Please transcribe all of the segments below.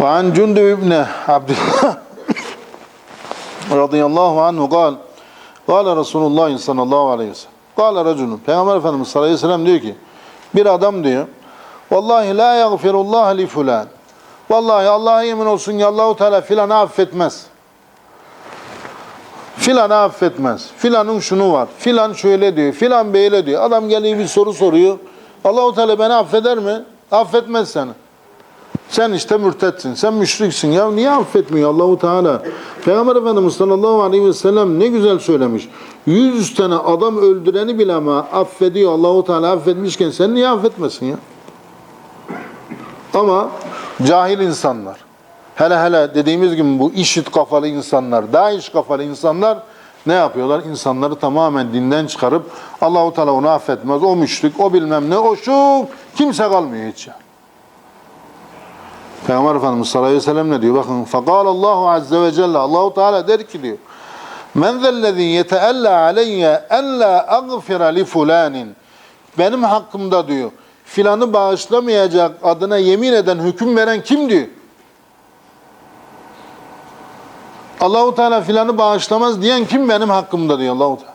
وعن جندب بن عبد الله رضي الله عنه قال قال رسول الله صلى الله عليه وسلم قال رجل Peygamber Efendimiz sallallahu aleyhi ve sellem diyor ki bir adam diyor Vallahi la yagfirullah li fulan Vallahi Allah'a yemin olsun ki Allahu Teala filanı affetmez. Filanı affetmez. Filanın şunu var. Filan şöyle diyor. Filan böyle diyor. Adam geliyor bir soru soruyor. Allahu Teala beni affeder mi? Affetmez seni. Sen işte mürtetsin, sen müşriksin. Ya niye affetmiyor Allahu Teala? Peygamber Efendimiz sallallahu aleyhi ve sellem ne güzel söylemiş. Yüz tane adam öldüreni bile ama affediyor. Allahu Teala affetmişken sen niye affetmesin ya? Ama cahil insanlar, hele hele dediğimiz gibi bu işit kafalı insanlar, daha iş kafalı insanlar ne yapıyorlar? İnsanları tamamen dinden çıkarıp Allahu Teala onu affetmez. O müşrik, o bilmem ne, o şu kimse kalmıyor hiç ya. Peygamber Efendimiz sallallahu aleyhi ve sellem ne diyor? Bakın فَقَالَ Allahu azze ve celle Allahu Teala der ki diyor Men zellezî yeteella aleyye en la agfira li fulanin Benim hakkımda diyor filanı bağışlamayacak adına yemin eden hüküm veren kim diyor? Allahu Teala filanı bağışlamaz diyen kim benim hakkımda diyor Allahu Teala.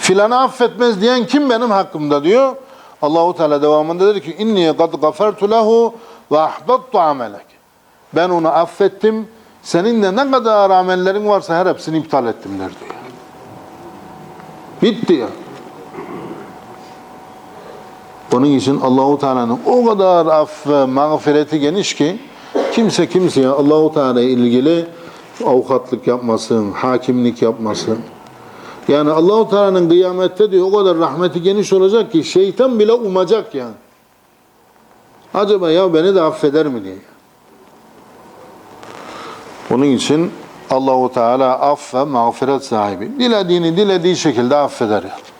Filanı affetmez diyen kim benim hakkımda diyor. Allahu Teala devamında dedi ki inni kad gafertu lehu ve ahbattu amelek. Ben onu affettim. Senin de ne kadar amellerin varsa her hepsini iptal ettim der diyor. Bitti ya. Onun için Allahu Teala'nın o kadar af ve mağfireti geniş ki kimse kimseye Allahu Teala ile ilgili avukatlık yapmasın, hakimlik yapmasın. Yani Allahu Teala'nın kıyamette diyor o kadar rahmeti geniş olacak ki şeytan bile umacak yani. Acaba ya beni de affeder mi diye. Onun için Allahu Teala aff ve mağfiret sahibi. Dilediğini dilediği şekilde affeder. Yani.